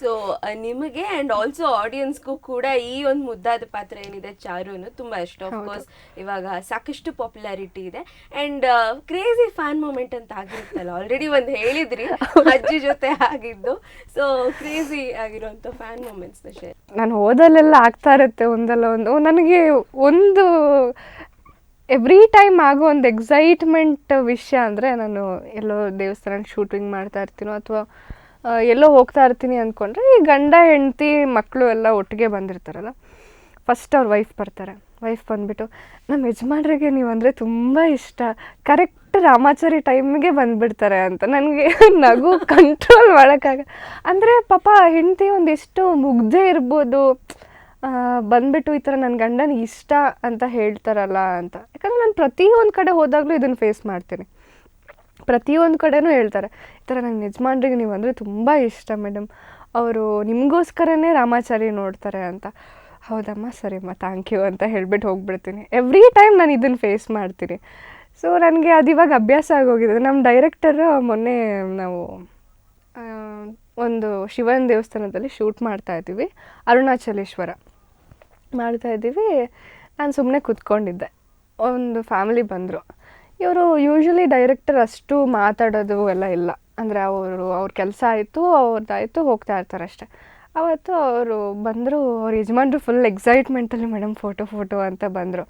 So ನಿಮಗೆ and also ಆಡಿಯನ್ಸ್ಗೂ ಕೂಡ ಈ ಒಂದು ಮುದ್ದಾದ ಪಾತ್ರ ಏನಿದೆ ಚಾರುನು ತುಂಬಾ ಇಷ್ಟ. ಆಫ್ ಕೋರ್ಸ್ ಇವಾಗ ಸಾಕಷ್ಟು ಪಾಪ್ಯುಲಾರಿಟಿ ಇದೆ. ಅಂಡ್ ಕ್ರೇಜಿ ಫ್ಯಾನ್ ಮೂಮೆಂಟ್ ಅಂತ ಆಗಿರುತ್ತಲ್ಲ ಆಲ್ರೆಡಿ ಒಂದು ಹೇಳಿದ್ರಿ ಅಜ್ಜಿ ಜೊತೆ ಆಗಿದ್ದು. ಸೊ ಕ್ರೇಜಿ ಆಗಿರುವಂತ ಫ್ಯಾನ್ ಮೂಮೆಂಟ್ಸ್ ಶೇರ್ ನಾನು ಓದಲ್ಲೆಲ್ಲ ಆಗ್ತಾ ಇರುತ್ತೆ ಒಂದಲ್ಲ ಒಂದು. ನನಗೆ ಒಂದು ಎವ್ರಿ ಟೈಮ್ ಆಗೋ ಒಂದು ಎಕ್ಸೈಟ್ಮೆಂಟ್ ವಿಷಯ ಅಂದರೆ ನಾನು ಎಲ್ಲೋ ದೇವಸ್ಥಾನ ಶೂಟಿಂಗ್ ಮಾಡ್ತಾ ಇರ್ತೀನೋ ಅಥವಾ ಎಲ್ಲೋ ಹೋಗ್ತಾ ಇರ್ತೀನಿ ಅಂದ್ಕೊಂಡ್ರೆ ಈ ಗಂಡ, ಹೆಂಡತಿ ಮಕ್ಕಳು ಎಲ್ಲ ಒಟ್ಟಿಗೆ ಬಂದಿರ್ತಾರಲ್ಲ ಫಸ್ಟ್ ಅವ್ರ ವೈಫ್ ಬರ್ತಾರೆ. ವೈಫ್ ಬಂದ್ಬಿಟ್ಟು ನಮ್ಮ ಯಜಮಾನ್ರಿಗೆ ನೀವು ಅಂದರೆ ತುಂಬ ಇಷ್ಟ. ಕರೆಕ್ಟ್ ರಾಮಾಚಾರಿ ಟೈಮ್ಗೆ ಬಂದುಬಿಡ್ತಾರೆ ಅಂತ ನನಗೆ ನಗು ಕಂಟ್ರೋಲ್ ಮಾಡೋಕ್ಕಾಗ ಅಂದರೆ ಪಾಪ ಹೆಂಡತಿ ಒಂದಿಷ್ಟು ಮುಗ್ದೇ ಇರ್ಬೋದು. ಬಂದ್ಬಿಟ್ಟು ಈ ಥರ ನನ್ನ ಗಂಡನ ಇಷ್ಟ ಅಂತ ಹೇಳ್ತಾರಲ್ಲ ಅಂತ. ಯಾಕಂದರೆ ನಾನು ಪ್ರತಿಯೊಂದು ಕಡೆ ಹೋದಾಗಲೂ ಇದನ್ನು ಫೇಸ್ ಮಾಡ್ತೀನಿ. ಪ್ರತಿಯೊಂದು ಕಡೆನೂ ಹೇಳ್ತಾರೆ. ಈ ಥರ ನಂಗೆ ಯಜಮಾನ್ರಿಗೆ ನೀವು ಅಂದರೆ ತುಂಬ ಇಷ್ಟ ಮೇಡಮ್ ಅವರು ನಿಮಗೋಸ್ಕರನೇ ರಾಮಾಚಾರಿ ನೋಡ್ತಾರೆ ಅಂತ. ಹೌದಮ್ಮ ಸರಿಮ್ಮ ಥ್ಯಾಂಕ್ ಯು ಅಂತ ಹೇಳ್ಬಿಟ್ಟು ಹೋಗ್ಬಿಡ್ತೀನಿ. ಎವ್ರಿ ಟೈಮ್ ನಾನು ಇದನ್ನು ಫೇಸ್ ಮಾಡ್ತೀನಿ. ಸೊ ನನಗೆ ಅದು ಇವಾಗ ಅಭ್ಯಾಸ ಆಗೋಗಿದೆ. ನಮ್ಮ ಡೈರೆಕ್ಟರ್ ಮೊನ್ನೆ ನಾವು ಒಂದು ಶಿವನ ದೇವಸ್ಥಾನದಲ್ಲಿ ಶೂಟ್ ಮಾಡ್ತಾ ಇದ್ದೀವಿ. ಅರುಣಾಚಲೇಶ್ವರ. ಮಾಡ್ತಾ ಇದ್ದೀವಿ. ನಾನು ಸುಮ್ಮನೆ ಕೂತ್ಕೊಂಡಿದ್ದೆ. ಒಂದು ಫ್ಯಾಮಿಲಿ ಬಂದರು. ಇವರು ಯೂಶ್ವಲಿ ಡೈರೆಕ್ಟರ್ ಅಷ್ಟು ಮಾತಾಡೋದು ಎಲ್ಲ ಇಲ್ಲ. ಅಂದರೆ ಅವರು, ಅವ್ರ ಕೆಲಸ ಆಯಿತು ಅವ್ರದ್ದಾಯಿತು ಹೋಗ್ತಾ ಇರ್ತಾರೆ ಅಷ್ಟೆ. ಅವತ್ತು ಅವರು ಬಂದರು, ಅವ್ರ ಯಜಮಾನ್ರು ಫುಲ್ ಎಕ್ಸೈಟ್ಮೆಂಟಲ್ಲಿ ಮೇಡಮ್ ಫೋಟೋ ಫೋಟೋ ಅಂತ ಬಂದರು.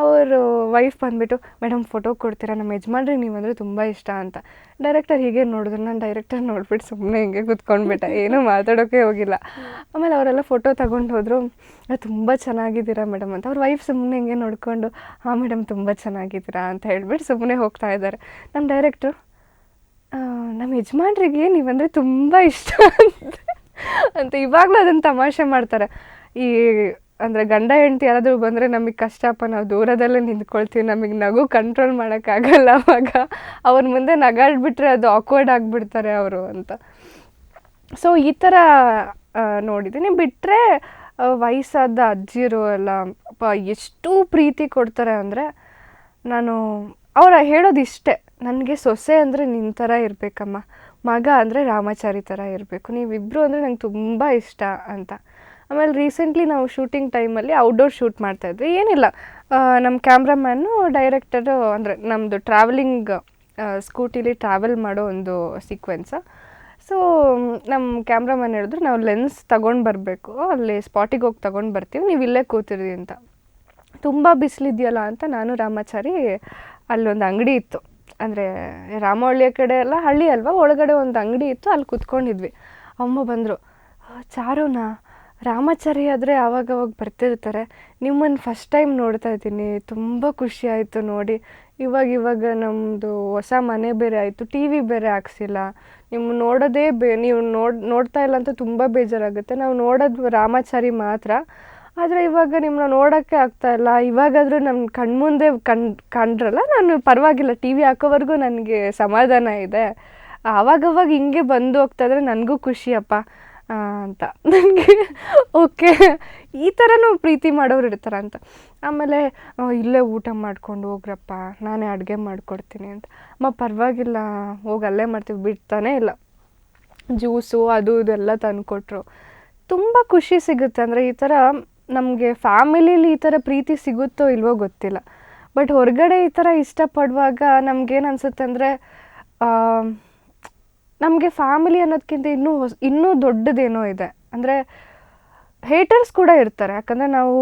ಅವರು ವೈಫ್ ಬಂದುಬಿಟ್ಟು ಮೇಡಮ್ ಫೋಟೋ ಕೊಡ್ತೀರಾ? ನಮ್ಮ ಯಜಮಾನ್ರಿಗೆ ನೀವು ಅಂದರೆ ತುಂಬ ಇಷ್ಟ ಅಂತ. ಡೈರೆಕ್ಟರ್ ಹೀಗೆ ನೋಡಿದ್ರು. ನಾನು ಡೈರೆಕ್ಟರ್ ನೋಡ್ಬಿಟ್ಟು ಸುಮ್ಮನೆ ಹಿಂಗೆ ಕುತ್ಕೊಂಡ್ಬಿಟ್ಟೆ. ಏನೂ ಮಾತಾಡೋಕ್ಕೆ ಹೋಗಿಲ್ಲ. ಆಮೇಲೆ ಅವರೆಲ್ಲ ಫೋಟೋ ತಗೊಂಡು ಹೋದರು. ತುಂಬ ಚೆನ್ನಾಗಿದ್ದೀರಾ ಮೇಡಮ್ ಅಂತ. ಅವ್ರ ವೈಫ್ ಸುಮ್ಮನೆ ಹಿಂಗೆ ನೋಡಿಕೊಂಡು, ಹಾಂ ಮೇಡಮ್ ತುಂಬ ಚೆನ್ನಾಗಿದ್ದೀರಾ? ಅಂತ ಹೇಳ್ಬಿಟ್ಟು ಸುಮ್ಮನೆ ಹೋಗ್ತಾ ಇದ್ದಾರೆ. ನಮ್ಮ ಡೈರೆಕ್ಟ್ರು ನಮ್ಮ ಯಜಮಾನ್ರಿಗೆ ನೀವಂದರೆ ತುಂಬ ಇಷ್ಟ ಅಂತ. ಅಂತ ಇವಾಗಲೂ ಅದನ್ನು ತಮಾಷೆ ಮಾಡ್ತಾರೆ. ಈ ಅಂದರೆ ಗಂಡ ಹೆಂಡತಿ ಯಾರಾದರೂ ಬಂದರೆ ನಮಗೆ ಕಷ್ಟಪ್ಪ ನಾವು ದೂರದಲ್ಲೇ ನಿಂತ್ಕೊಳ್ತೀವಿ, ನಮಗೆ ನಗು ಕಂಟ್ರೋಲ್ ಮಾಡೋಕ್ಕಾಗಲ್ಲ ಅವಾಗ. ಅವ್ರ ಮುಂದೆ ನಗಾಡ್ಬಿಟ್ರೆ ಅದು ಆಕ್ವರ್ಡ್ ಆಗಿಬಿಡ್ತಾರೆ ಅವರು ಅಂತ. ಸೊ ಈ ಥರ ನೋಡಿದ್ದೀನಿ ಬಿಟ್ಟರೆ ವಯಸ್ಸಾದ ಅಜ್ಜಿರು ಎಲ್ಲ, ಅಪ್ಪ, ಎಷ್ಟು ಪ್ರೀತಿ ಕೊಡ್ತಾರೆ ಅಂದರೆ ನಾನು ಅವರ ಹೇಳೋದು ಇಷ್ಟೇ. ನನಗೆ ಸೊಸೆ ಅಂದರೆ ನಿನ್ನ ಥರ ಇರಬೇಕಮ್ಮ. ಮಗ ಅಂದರೆ ರಾಮಾಚಾರಿ ಥರ ಇರಬೇಕು. ನೀವಿಬ್ಬರು ಅಂದರೆ ನಂಗೆ ತುಂಬ ಇಷ್ಟ ಅಂತ. ಆಮೇಲೆ ರೀಸೆಂಟ್ಲಿ ನಾವು ಶೂಟಿಂಗ್ ಟೈಮಲ್ಲಿ ಔಟ್ಡೋರ್ ಶೂಟ್ ಮಾಡ್ತಾಯಿದ್ವಿ ಏನಿಲ್ಲ ನಮ್ಮ ಕ್ಯಾಮ್ರಾಮ್ಯಾನು ಡೈರೆಕ್ಟರು ಅಂದರೆ ನಮ್ಮದು ಟ್ರಾವೆಲಿಂಗ್ ಸ್ಕೂಟಿಲಿ ಟ್ರಾವೆಲ್ ಮಾಡೋ ಒಂದು ಸೀಕ್ವೆನ್ಸ ಸೊ ನಮ್ಮ ಕ್ಯಾಮ್ರಾಮನ್ ಹೇಳಿದ್ರು, ನಾವು ಲೆನ್ಸ್ ತಗೊಂಡು ಬರಬೇಕು. ಅಲ್ಲಿ ಸ್ಪಾಟಿಗೆ ಹೋಗಿ ತಗೊಂಡು ಬರ್ತೀವಿ. ನೀವು ಇಲ್ಲೇ ಕೂತಿರಿ ಅಂತ. ತುಂಬ ಬಿಸಿಲಿದೆಯಲ್ಲ ಅಂತ ನಾನು ರಾಮಾಚಾರಿ ಅಲ್ಲೊಂದು ಅಂಗಡಿ ಇತ್ತು. ಅಂದರೆ ರಾಮಹಳ್ಳಿಯ ಕಡೆ ಎಲ್ಲ ಹಳ್ಳಿ ಅಲ್ವಾ, ಒಳಗಡೆ ಒಂದು ಅಂಗಡಿ ಇತ್ತು. ಅಲ್ಲಿ ಕೂತ್ಕೊಂಡಿದ್ವಿ. ಅಮ್ಮ ಬಂದರು, ಚಾರುನಾ ರಾಮಾಚಾರಿ ಆದರೆ ಆವಾಗವಾಗ ಬರ್ತಿರ್ತಾರೆ. ನಿಮ್ಮನ್ನು ಫಸ್ಟ್ ಟೈಮ್ ನೋಡ್ತಾ ಇದ್ದೀನಿ. ತುಂಬ ಖುಷಿ ಆಯಿತು ನೋಡಿ. ಇವಾಗ ಇವಾಗ ನಮ್ಮದು ಹೊಸ ಮನೆ ಬೇರೆ ಆಯಿತು. ಟಿ ವಿ ಬೇರೆ ಹಾಕ್ಸಿಲ್ಲ. ನಿಮ್ಮ ನೋಡೋದೇ ಬೇ, ನೀವು ನೋಡ್, ನೋಡ್ತಾ ಇಲ್ಲ ಅಂತ ತುಂಬ ಬೇಜಾರಾಗುತ್ತೆ. ನಾವು ನೋಡೋದು ರಾಮಾಚಾರಿ ಮಾತ್ರ. ಆದರೆ ಇವಾಗ ನಿಮ್ಮನ್ನ ನೋಡೋಕ್ಕೆ ಇಲ್ಲ. ಇವಾಗಾದರೂ ನಮ್ಮ ಕಣ್ಮುಂದೆ ಕಣ್ ಕಂಡ್ರಲ್ಲ? ನಾನು ಪರವಾಗಿಲ್ಲ. ಟಿ ವಿ ಹಾಕೋವರೆಗೂ ನನಗೆ ಸಮಾಧಾನ ಇದೆ. ಆವಾಗವಾಗ ಹಿಂಗೆ ಬಂದು ಹೋಗ್ತಾ ಇದ್ರೆ ನನಗೂ ಖುಷಿಯಪ್ಪ ಅಂತ. ನನಗೆ ಓಕೆ. ಈ ಥರನೂ ಪ್ರೀತಿ ಮಾಡೋರು ಇರ್ತಾರೆ ಅಂತ. ಆಮೇಲೆ ಇಲ್ಲೇ ಊಟ ಮಾಡ್ಕೊಂಡು ಹೋಗ್ರಪ್ಪ, ನಾನೇ ಅಡುಗೆ ಮಾಡಿಕೊಡ್ತೀನಿ ಅಂತ. ಅಮ್ಮ, ಪರವಾಗಿಲ್ಲ, ಹೋಗಿ ಅಲ್ಲೇ ಮಾಡ್ತೀವಿ, ಬಿಡ್ತಾನೆ ಇಲ್ಲ. ಜ್ಯೂಸು, ಅದು ಇದೆಲ್ಲ ತಂದುಕೊಟ್ರು. ತುಂಬ ಖುಷಿ ಸಿಗುತ್ತೆ. ಅಂದರೆ ಈ ಥರ ನಮಗೆ ಫ್ಯಾಮಿಲಿಲಿ ಈ ಥರ ಪ್ರೀತಿ ಸಿಗುತ್ತೋ ಇಲ್ವೋ ಗೊತ್ತಿಲ್ಲ. ಬಟ್ ಹೊರಗಡೆ ಈ ಥರ ಇಷ್ಟಪಡುವಾಗ ನಮ್ಗೇನು ಅನಿಸುತ್ತೆ ಅಂದರೆ ನಮಗೆ ಫ್ಯಾಮಿಲಿ ಅನ್ನೋದಕ್ಕಿಂತ ಇನ್ನೂ ಹೊಸ, ಇನ್ನೂ ದೊಡ್ಡದೇನೋ ಇದೆ. ಅಂದರೆ ಹೇಟರ್ಸ್ ಕೂಡ ಇರ್ತಾರೆ. ಯಾಕಂದರೆ ನಾವು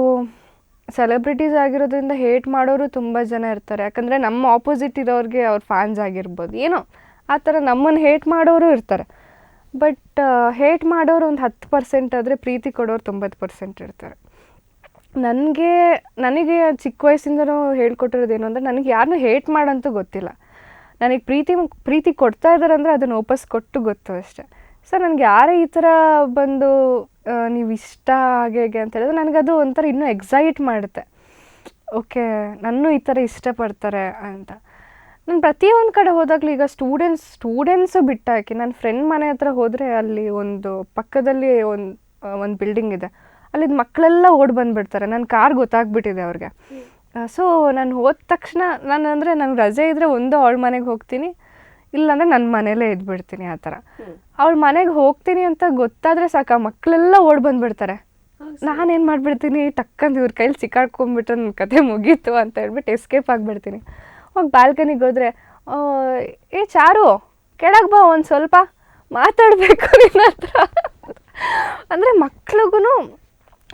ಸೆಲೆಬ್ರಿಟೀಸ್ ಆಗಿರೋದ್ರಿಂದ ಹೇಟ್ ಮಾಡೋರು ತುಂಬ ಜನ ಇರ್ತಾರೆ. ಯಾಕಂದರೆ ನಮ್ಮ ಆಪೋಸಿಟ್ ಇರೋರಿಗೆ ಅವ್ರ ಫ್ಯಾನ್ಸ್ ಆಗಿರ್ಬೋದು. ಏನೋ ಆ ಥರ ನಮ್ಮನ್ನು ಹೇಟ್ ಮಾಡೋರು ಇರ್ತಾರೆ. ಬಟ್ ಹೇಟ್ ಮಾಡೋರು ಒಂದು ಹತ್ತು ಪರ್ಸೆಂಟ್ ಆದರೆ ಪ್ರೀತಿ ಕೊಡೋರು ತೊಂಬತ್ತು ಪರ್ಸೆಂಟ್ ಇರ್ತಾರೆ. ನನಗೆ ನನಗೆ ಚಿಕ್ಕ ವಯಸ್ಸಿಂದನೂ ಹೇಳ್ಕೊಟ್ಟಿರೋದೇನು ಅಂದರೆ ನನಗೆ ಯಾರನ್ನೂ ಹೇಟ್ ಮಾಡಂತೂ ಗೊತ್ತಿಲ್ಲ. ನನಗೆ ಪ್ರೀತಿ ಪ್ರೀತಿ ಕೊಡ್ತಾ ಇದ್ದಾರೆ ಅಂದರೆ ಅದನ್ನು ವಾಪಸ್ ಕೊಟ್ಟು ಗೊತ್ತು ಅಷ್ಟೆ. ಸೊ ನನಗೆ ಯಾರೇ ಈ ಥರ ಬಂದು ನೀವು ಇಷ್ಟ ಹಾಗೆ ಹೇಗೆ ಅಂತ ಹೇಳಿದ್ರೆ ನನಗದು ಒಂಥರ ಇನ್ನೂ ಎಕ್ಸೈಟ್ ಮಾಡುತ್ತೆ. ಓಕೆ ನನ್ನ ಈ ಥರ ಇಷ್ಟಪಡ್ತಾರೆ ಅಂತ. ನಾನು ಪ್ರತಿಯೊಂದು ಕಡೆ ಹೋದಾಗಲೂ ಈಗ ಸ್ಟೂಡೆಂಟ್ಸ್ ಸ್ಟೂಡೆಂಟ್ಸು ಬಿಟ್ಟಾಕಿ ನನ್ನ ಫ್ರೆಂಡ್ ಮನೆ ಹತ್ರ ಹೋದರೆ ಅಲ್ಲಿ ಒಂದು ಪಕ್ಕದಲ್ಲಿ ಒಂದು ಒಂದು ಬಿಲ್ಡಿಂಗ್ ಇದೆ. ಅಲ್ಲಿದ್ದು ಮಕ್ಕಳೆಲ್ಲ ಓಡಿ ಬಂದುಬಿಡ್ತಾರೆ. ನನ್ನ ಕಾರ್ ಗೊತ್ತಾಗ್ಬಿಟ್ಟಿದೆ ಅವ್ರಿಗೆ. ಸೊ ನಾನು ಹೋದ ತಕ್ಷಣ ನಾನು ಅಂದರೆ ನನಗೆ ರಜೆ ಇದ್ದರೆ ಒಂದು ಅವಳ ಮನೆಗೆ ಹೋಗ್ತೀನಿ ಇಲ್ಲಾಂದರೆ ನನ್ನ ಮನೇಲೇ ಇದ್ಬಿಡ್ತೀನಿ ಆ ಥರ. ಅವಳ ಮನೆಗೆ ಹೋಗ್ತೀನಿ ಅಂತ ಗೊತ್ತಾದರೆ ಸಾಕು ಮಕ್ಕಳೆಲ್ಲ ಓಡ್ ಬಂದುಬಿಡ್ತಾರೆ. ನಾನೇನು ಮಾಡಿಬಿಡ್ತೀನಿ ಟಕ್ಕಂದು ಇವ್ರ ಕೈಲಿ ಸಿಕ್ಕಾಡ್ಕೊಂಬಿಟ್ರೆ ನನ್ನ ಕತೆ ಮುಗೀತು ಅಂತ ಹೇಳ್ಬಿಟ್ಟು ಎಸ್ಕೇಪ್ ಆಗಿಬಿಡ್ತೀನಿ. ಅವಾಗ ಬಾಲ್ಕನಿಗೆ ಹೋದರೆ ಏ ಚಾರು ಕೆಳಗೆ ಬಾ ಒಂದು ಸ್ವಲ್ಪ ಮಾತಾಡಬೇಕು ನಿನ್ನ ಹತ್ರ. ಅಂದರೆ ಮಕ್ಳಿಗೂ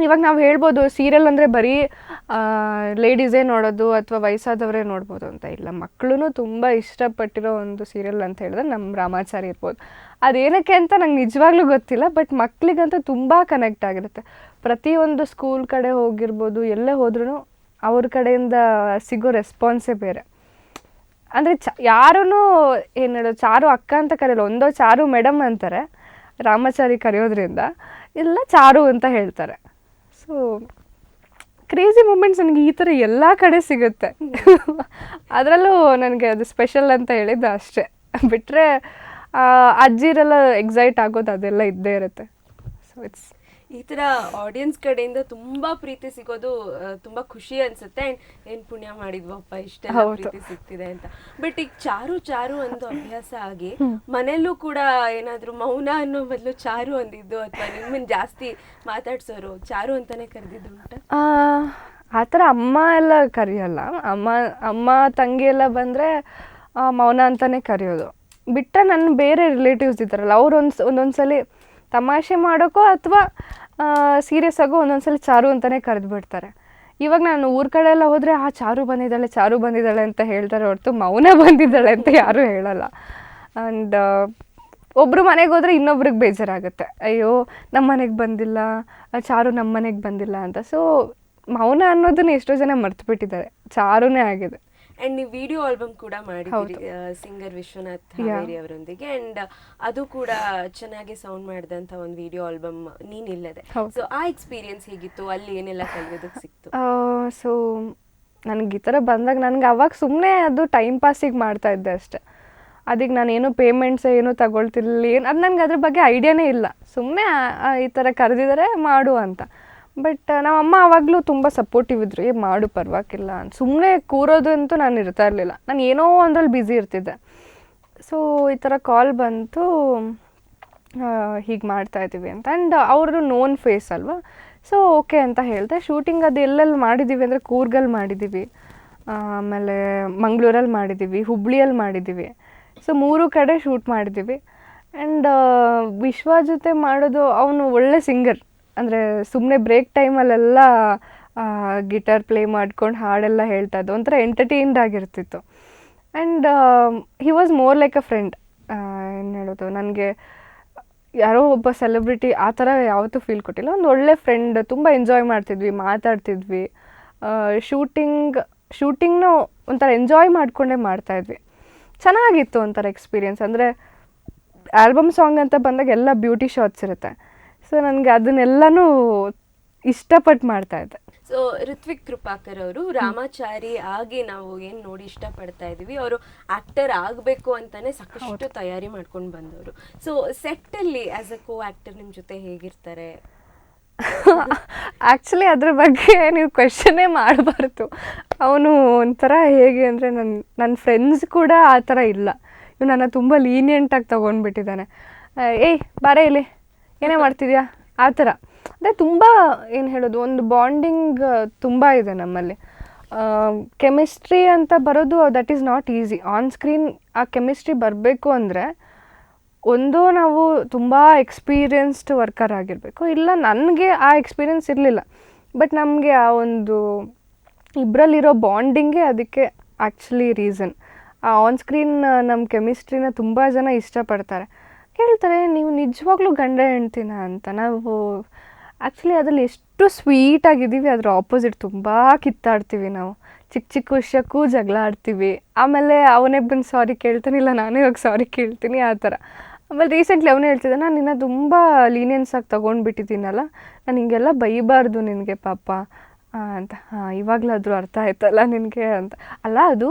ಇವಾಗ ನಾವು ಹೇಳ್ಬೋದು ಸೀರಿಯಲ್ ಅಂದರೆ ಬರೀ ಲೇಡೀಸೇ ನೋಡೋದು ಅಥವಾ ವಯಸ್ಸಾದವರೇ ನೋಡ್ಬೋದು ಅಂತ ಇಲ್ಲ. ಮಕ್ಕಳೂ ತುಂಬ ಇಷ್ಟಪಟ್ಟಿರೋ ಒಂದು ಸೀರಿಯಲ್ ಅಂತ ಹೇಳಿದ್ರೆ ನಮ್ಮ ರಾಮಾಚಾರಿ ಇರ್ಬೋದು. ಅದೇನಕ್ಕೆ ಅಂತ ನಂಗೆ ನಿಜವಾಗ್ಲೂ ಗೊತ್ತಿಲ್ಲ ಬಟ್ ಮಕ್ಕಳಿಗಂತೂ ತುಂಬ ಕನೆಕ್ಟ್ ಆಗಿರುತ್ತೆ. ಪ್ರತಿಯೊಂದು ಸ್ಕೂಲ್ ಕಡೆ ಹೋಗಿರ್ಬೋದು, ಎಲ್ಲೇ ಹೋದ್ರೂ ಅವ್ರ ಕಡೆಯಿಂದ ಸಿಗೋ ರೆಸ್ಪಾನ್ಸೇ ಬೇರೆ. ಅಂದರೆ ಚ ಯಾರೂ ಏನು ಹೇಳೋದು, ಚಾರು ಅಕ್ಕ ಅಂತ ಕರೆಯಲ್ಲ ಒಂದೋ ಚಾರು ಮೇಡಮ್ ಅಂತಾರೆ, ರಾಮಾಚಾರಿ ಕರೆಯೋದ್ರಿಂದ, ಇಲ್ಲ ಚಾರು ಅಂತ ಹೇಳ್ತಾರೆ. ಸೊ ಕ್ರೇಜಿ ಮೂಮೆಂಟ್ಸ್ ನನಗೆ ಈ ಥರ ಎಲ್ಲ ಕಡೆ ಸಿಗುತ್ತೆ. ಅದರಲ್ಲೂ ನನಗೆ ಅದು ಸ್ಪೆಷಲ್ ಅಂತ ಹೇಳಿದ್ದು ಅಷ್ಟೇ. ಬಿಟ್ಟರೆ ಅಜ್ಜಿರೆಲ್ಲ ಎಕ್ಸೈಟ್ ಆಗೋದು ಅದೆಲ್ಲ ಇದ್ದೇ ಇರುತ್ತೆ. ಸೊ ಇಟ್ಸ್ ಈ ತರ ಆಡಿಯನ್ಸ್ ಕಡೆಯಿಂದ ತುಂಬಾ ಪ್ರೀತಿ ಸಿಗೋದು ತುಂಬಾ ಖುಷಿ ಅನ್ಸುತ್ತೆ. ಏನ್ ಪುಣ್ಯ ಮಾಡಿದ್ವಪ್ಪ ಇಷ್ಟೆಲ್ಲ ಪ್ರೀತಿ ಸಿಗ್ತಿದೆ ಅಂತ. ಬಟ್ ಈಗ ಚಾರು ಚಾರು ಅಂತ ಅಭ್ಯಾಸ ಆಗಿ ಮನೆಯಲ್ಲೂ ಕೂಡ ಏನಾದ್ರು ಮೌನ ಅನ್ನೋ ಬದಲು ಚಾರು ಅಂದಿದ್ದು ಅಥವಾ ನಿಮ್ಮನ್ ಜಾಸ್ತಿ ಮಾತಾಡ್ಸೋರು ಚಾರು ಅಂತಾನೆ ಕರೆದಿದ್ದು ಉಂಟ? ಆ ಆ ಥರ ಅಮ್ಮ ಎಲ್ಲ ಕರೆಯಲ್ಲ. ಅಮ್ಮ ಅಮ್ಮ ತಂಗಿ ಎಲ್ಲ ಬಂದರೆ ಮೌನ ಅಂತಲೇ ಕರೆಯೋದು. ಬಿಟ್ಟ ನನ್ನ ಬೇರೆ ರಿಲೇಟಿವ್ಸ್ ಇದ್ದಾರಲ್ಲ ಅವ್ರು ಒಂದು ಒಂದೊಂದ್ಸಲಿ ತಮಾಷೆ ಮಾಡೋಕ್ಕೋ ಅಥವಾ ಸೀರಿಯಸ್ ಆಗೋ ಸಲ ಚಾರು ಅಂತಲೇ ಕರೆದು ಬಿಡ್ತಾರೆ ಇವಾಗ ನಾನು ಊರ ಕಡೆ ಎಲ್ಲ ಹೋದರೆ, ಆ, ಚಾರು ಬಂದಿದ್ದಾಳೆ ಚಾರು ಬಂದಿದ್ದಾಳೆ ಅಂತ ಹೇಳ್ತಾರೆ ಹೊರತು ಮೌನ ಬಂದಿದ್ದಾಳೆ ಅಂತ ಯಾರೂ ಹೇಳಲ್ಲ. ಆ್ಯಂಡ್ ಒಬ್ಬರು ಮನೆಗೆ ಹೋದರೆ ಇನ್ನೊಬ್ರಿಗೆ ಬೇಜಾರಾಗುತ್ತೆ. ಅಯ್ಯೋ ನಮ್ಮ ಮನೆಗೆ ಬಂದಿಲ್ಲ, ಚಾರು ನಮ್ಮ ಮನೆಗೆ ಬಂದಿಲ್ಲ ಅಂತ. ಸೊ ಮೌನ ಅನ್ನೋದನ್ನ ಎಷ್ಟೋ ಜನ ಮರ್ತು ಬಿಟ್ಟಿದ್ದಾರೆ ಚಾರುನೇ ಆಗಿದೆ. ಅಂಡ್ ನೀವು ವಿಡಿಯೋ ಆಲ್ಬಮ್ ಕೂಡ ಮಾಡಿದ್ರಿ ಸಿಂಗರ್ ವಿಶ್ವನಾಥ್ ಹಾವೇರಿ ಅವರೊಂದಿಗೆ. ಅಂಡ್ ಅದು ಕೂಡ ಚೆನ್ನಾಗಿ ಸೌಂಡ್ ಮಾಡಿದಂತ ಒಂದು ವಿಡಿಯೋ ಆಲ್ಬಮ್ ನೀನಿಲ್ಲದೆ. ಸೊ ಆ ಎಕ್ಸ್ಪೀರಿಯನ್ಸ್ ಹೇಗಿತ್ತು? ಅಲ್ಲಿ ಏನೆಲ್ಲ ಕಲಿಯೋದಕ್ಕೆ ಸಿಕ್ತು? ಸೊ ನನಗೆ ಈ ಥರ ಬಂದಾಗ ನನಗೆ ಅವಾಗ ಸುಮ್ಮನೆ ಅದು ಟೈಮ್ ಪಾಸಿಗೆ ಮಾಡ್ತಾ ಇದ್ದೆ ಅಷ್ಟೆ. ಅದಕ್ಕೆ ನಾನು ಏನು ಪೇಮೆಂಟ್ಸ್ ಏನು ತಗೊಳ್ತಿರ್ಲಿಲ್ಲ. ಏನು ಅದು ನನಗೆ ಅದ್ರ ಬಗ್ಗೆ ಐಡಿಯಾನೇ ಇಲ್ಲ. ಸುಮ್ಮನೆ ಈ ಥರ ಕರೆದಿದ್ದಾರೆ ಮಾಡು ಅಂತ. ಬಟ್ ನಮ್ಮ ಅಮ್ಮ ಆವಾಗಲೂ ತುಂಬ ಸಪೋರ್ಟಿವ್ ಇದ್ರು. ಏ, ಮಾಡು, ಪರವಾಗಿಲ್ಲ ಅಂತ ಸುಮ್ಮನೆ ಕೂರೋದು ಅಂತೂ ನಾನು ಇರ್ತಾ ಇರಲಿಲ್ಲ. ನಾನು ಏನೋ ಒಂದ್ರಲ್ಲಿ ಬ್ಯುಸಿ ಇರ್ತಿದ್ದೆ. ಸೊ ಈ ಥರ ಕಾಲ್ ಬಂತು. ಹೀಗೆ ಮಾಡ್ತಾ ಇದ್ದೀವಿ ಅಂತ. ಆ್ಯಂಡ್ ಅವ್ರದ್ದು ನೋನ್ ಫೇಸ್ ಅಲ್ವಾ? ಸೊ ಓಕೆ ಅಂತ ಹೇಳಿದೆ. ಶೂಟಿಂಗ್ ಅದು ಎಲ್ಲೆಲ್ಲಿ ಮಾಡಿದ್ದೀವಿ ಅಂದರೆ ಕೂರ್ಗಲ್ಲಿ ಮಾಡಿದ್ದೀವಿ ಆಮೇಲೆ ಮಂಗಳೂರಲ್ಲಿ ಮಾಡಿದ್ದೀವಿ ಹುಬ್ಳಿಯಲ್ಲಿ ಮಾಡಿದ್ದೀವಿ ಸೊ ಮೂರು ಕಡೆ ಶೂಟ್ ಮಾಡಿದ್ದೀವಿ ಆ್ಯಂಡ್ ವಿಶ್ವ ಜೊತೆ ಮಾಡೋದು ಅವನು ಒಳ್ಳೆ ಸಿಂಗರ್ ಅಂದರೆ ಸುಮ್ಮನೆ ಬ್ರೇಕ್ ಟೈಮಲ್ಲೆಲ್ಲ ಗಿಟಾರ್ ಪ್ಲೇ ಮಾಡ್ಕೊಂಡು ಹಾಡೆಲ್ಲ ಹೇಳ್ತಾ ಇದ್ದು. ಒಂಥರ entertained ಆಗಿರ್ತಿತ್ತು. And he was more like a friend ಏನು ಹೇಳೋದು? ನನಗೆ ಯಾರೋ ಒಬ್ಬ ಸೆಲೆಬ್ರಿಟಿ ಆ ಥರ ಯಾವತ್ತೂ ಫೀಲ್ ಕೊಟ್ಟಿಲ್ಲ. ಒಂದು ಒಳ್ಳೆ ಫ್ರೆಂಡ್ ತುಂಬ ಎಂಜಾಯ್ ಮಾಡ್ತಿದ್ವಿ, ಮಾತಾಡ್ತಿದ್ವಿ. ಶೂಟಿಂಗ್ ಶೂಟಿಂಗ್ನ ಒಂಥರ ಎಂಜಾಯ್ ಮಾಡಿಕೊಂಡೇ ಮಾಡ್ತಾಯಿದ್ವಿ ಚೆನ್ನಾಗಿತ್ತು ಒಂಥರ ಎಕ್ಸ್ಪೀರಿಯನ್ಸ್ ಅಂದರೆ ಆಲ್ಬಮ್ ಸಾಂಗ್ ಅಂತ ಬಂದಾಗ ಎಲ್ಲ ಬ್ಯೂಟಿ ಶಾಟ್ಸ್ ಇರುತ್ತೆ. ಸೊ ನನಗೆ ಅದನ್ನೆಲ್ಲನೂ ಇಷ್ಟಪಟ್ಟು ಮಾಡ್ತಾ ಇದ್ದೆ. ಸೊ ಋತ್ವಿಕ್ ಕೃಪಾಕರ್ ಅವರು ರಾಮಾಚಾರಿ ಆಗಿ ನಾವು ಏನು ನೋಡಿ ಇಷ್ಟಪಡ್ತಾ ಇದೀವಿ ಅವರು ಆಕ್ಟರ್ ಆಗಬೇಕು ಅಂತಲೇ ಸಾಕಷ್ಟು ತಯಾರಿ ಮಾಡ್ಕೊಂಡು ಬಂದವರು. ಸೊ ಸೆಟ್ಟಲ್ಲಿ ಆಸ್ ಅ ಕೋ ಆಕ್ಟರ್ ನಿಮ್ಮ ಜೊತೆ ಹೇಗಿರ್ತಾರೆ? ಆ್ಯಕ್ಚುಲಿ ಅದ್ರ ಬಗ್ಗೆ ನೀವು ಕ್ವೆಶನೇ ಮಾಡಬಾರ್ದು. ಅವನು ಒಂಥರ ಹೇಗೆ ಅಂದರೆ ನನ್ನ ನನ್ನ ಫ್ರೆಂಡ್ಸ್ ಕೂಡ ಆ ಥರ ಇಲ್ಲ. ಇವ್ ನನ್ನ ತುಂಬ ಲೀನಿಯಂಟಾಗಿ ತೊಗೊಂಡ್ಬಿಟ್ಟಿದ್ದಾನೆ. ಏಯ್ ಬಾರೇ ಇಲ್ಲಿ. ಏನೇ ಮಾಡ್ತಿದ್ಯಾ? ಆ ಥರ ಅಂದರೆ ತುಂಬ ಏನು ಹೇಳೋದು, ಒಂದು ಬಾಂಡಿಂಗ್ ತುಂಬ ಇದೆ ನಮ್ಮಲ್ಲಿ. ಕೆಮಿಸ್ಟ್ರಿ ಅಂತ ಬರೋದು that is not easy on screen ಆ ಕೆಮಿಸ್ಟ್ರಿ ಬರಬೇಕು ಅಂದರೆ ಒಂದು ನಾವು ತುಂಬ ಎಕ್ಸ್ಪೀರಿಯನ್ಸ್ಡ್ ವರ್ಕರ್ ಆಗಿರಬೇಕು. ಇಲ್ಲ, ನನಗೆ ಆ ಎಕ್ಸ್ಪೀರಿಯನ್ಸ್ ಇರಲಿಲ್ಲ. ಬಟ್ ನಮಗೆ ಆ ಒಂದು ಇಬ್ಬರಲ್ಲಿರೋ ಬಾಂಡಿಂಗೇ ಅದಕ್ಕೆ ಆ್ಯಕ್ಚುಲಿ ರೀಸನ್ ಆ ಆನ್ ಸ್ಕ್ರೀನ್ ನಮ್ಮ ಕೆಮಿಸ್ಟ್ರಿನ ತುಂಬ ಜನ ಇಷ್ಟಪಡ್ತಾರೆ. ಕೇಳ್ತಾರೆ, ನೀವು ನಿಜವಾಗ್ಲೂ ಗಂಡ ಹೆಣ್ತಿನ ಅಂತ? ನಾವು ಆ್ಯಕ್ಚುಲಿ ಅದರಲ್ಲಿ ಎಷ್ಟು ಸ್ವೀಟಾಗಿದ್ದೀವಿ ಅದ್ರ ಆಪೋಸಿಟ್ ತುಂಬ ಕಿತ್ತಾಡ್ತೀವಿ ನಾವು. ಚಿಕ್ಕ ಚಿಕ್ಕ ವಿಷಯಕ್ಕೂ ಜಗಳ ಆಡ್ತೀವಿ. ಆಮೇಲೆ ಅವನೇ ಬಂದು ಸಾರಿ ಕೇಳ್ತಾನೆ ಇಲ್ಲ ನಾನೇ ಇವಾಗ ಸಾರಿ ಕೇಳ್ತೀನಿ, ಆ ಥರ. ಆಮೇಲೆ ರೀಸೆಂಟ್ಲಿ ಅವನೇ ಹೇಳ್ತಿದ್ದೆ, ನಾನು ನಿನ್ನ ತುಂಬ ಲೀನಿಯನ್ಸ್ ಆಗಿ ತೊಗೊಂಡ್ಬಿಟ್ಟಿದ್ದೀನಲ್ಲ, ನಾನು ಹಿಂಗೆಲ್ಲ ಬೈಬಾರ್ದು ನಿನಗೆ ಪಾಪ ಅಂತ. ಹಾಂ, ಇವಾಗಲಾದರೂ ಅರ್ಥ ಆಯ್ತಲ್ಲ ನಿನಗೆ, ಅಂತ. ಅಲ್ಲ, ಅದು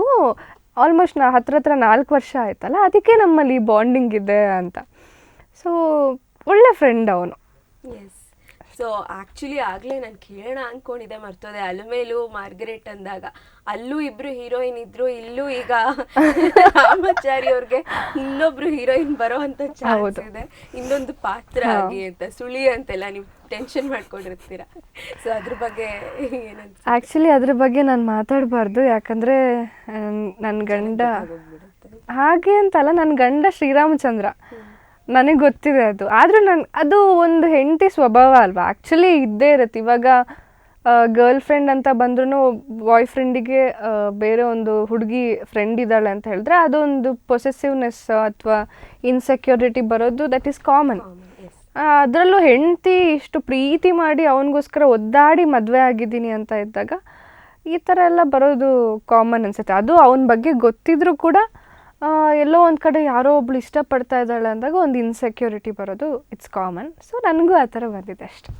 ಆಲ್ಮೋಸ್ಟ್ ನಾ ಹತ್ರ ಹತ್ರ ನಾಲ್ಕು ವರ್ಷ ಆಯ್ತಲ್ಲ, ಅದಕ್ಕೆ ನಮ್ಮಲ್ಲಿ ಬಾಂಡಿಂಗ್ ಇದೆ, ಅಂತ. ಸೊ ಒಳ್ಳೆ ಫ್ರೆಂಡ್ ಅವನು. ಎಸ್ ಸೊ ಆ್ಯಕ್ಚುಲಿ ಆಗ್ಲೇ ನಾನು ಕೇಳೋಣ ಅಂದ್ಕೊಂಡಿದ್ದೆ ಮರ್ತೋದೆ. ಅಲುಮೇಲು ಮಾರ್ಗರೇಟ್ ಅಂದಾಗ ಅಲ್ಲೂ ಇಬ್ರು ಹೀರೋಯಿನ್ ಇದ್ರು ಇಲ್ಲೂ ಈಗ ರಾಮಾಚಾರಿ ಅವ್ರಿಗೆ ಇನ್ನೊಬ್ರು ಹೀರೋಯಿನ್ ಬರೋ ಅಂತ ಚಾನ್ಸ್ ಇದೆ. ಇನ್ನೊಂದು ಪಾತ್ರ ಆಗಿ ಅಂತ ಸುಳಿ ಅಂತೆಲ್ಲ ನೀವು ಟೆನ್ಷನ್ ಮಾಡ್ಕೊಂಡಿರ್ತೀರ? ಸೊ ಅದ್ರ ಬಗ್ಗೆ ಏನಂತ ಆ್ಯಕ್ಚುಲಿ ಅದ್ರ ಬಗ್ಗೆ ನಾನು ಮಾತಾಡಬಾರ್ದು. ಯಾಕಂದರೆ ನನ್ನ ಗಂಡ ಹಾಗೆ ಅಂತಲ್ಲ ನನ್ನ ಗಂಡ ಶ್ರೀರಾಮಚಂದ್ರ. ನನಗೆ ಗೊತ್ತಿದೆ ಅದು. ಆದರೂ ನನ್ನ ಅದು ಒಂದು ಹೆಂಡತಿ ಸ್ವಭಾವ ಅಲ್ವಾ? ಆ್ಯಕ್ಚುಲಿ ಇದ್ದೇ ಇರುತ್ತೆ. ಇವಾಗ ಗರ್ಲ್ ಫ್ರೆಂಡ್ ಅಂತ ಬಂದ್ರೂ ಬಾಯ್ ಫ್ರೆಂಡಿಗೆ ಬೇರೆ ಒಂದು ಹುಡುಗಿ ಫ್ರೆಂಡ್ ಇದ್ದಾಳೆ ಅಂತ ಹೇಳಿದ್ರೆ ಅದೊಂದು ಪೊಸೆಸಿವ್ನೆಸ್ ಅಥವಾ ಇನ್ಸೆಕ್ಯೂರಿಟಿ ಬರೋದು ದಟ್ ಈಸ್ ಕಾಮನ್ ಅದರಲ್ಲೂ ಹೆಂಡತಿ ಇಷ್ಟು ಪ್ರೀತಿ ಮಾಡಿ ಅವನಿಗೋಸ್ಕರ ಒದ್ದಾಡಿ ಮದುವೆ ಆಗಿದ್ದೀನಿ ಅಂತ ಇದ್ದಾಗ ಈ ಥರ ಎಲ್ಲ ಬರೋದು ಕಾಮನ್ ಅನ್ಸುತ್ತೆ. ಅದು ಅವನ ಬಗ್ಗೆ ಗೊತ್ತಿದ್ರೂ ಕೂಡ ಎಲ್ಲೋ ಒಂದು ಕಡೆ ಯಾರೋ ಒಬ್ಳು ಇಷ್ಟಪಡ್ತಾ ಇದ್ದಾಳೆ ಅಂದಾಗ ಒಂದು ಇನ್ಸೆಕ್ಯೂರಿಟಿ ಬರೋದು ಇಟ್ಸ್ ಕಾಮನ್ ಸೊ ನನಗೂ ಆ ಥರ ಬಂದಿದೆ ಅಷ್ಟೆ.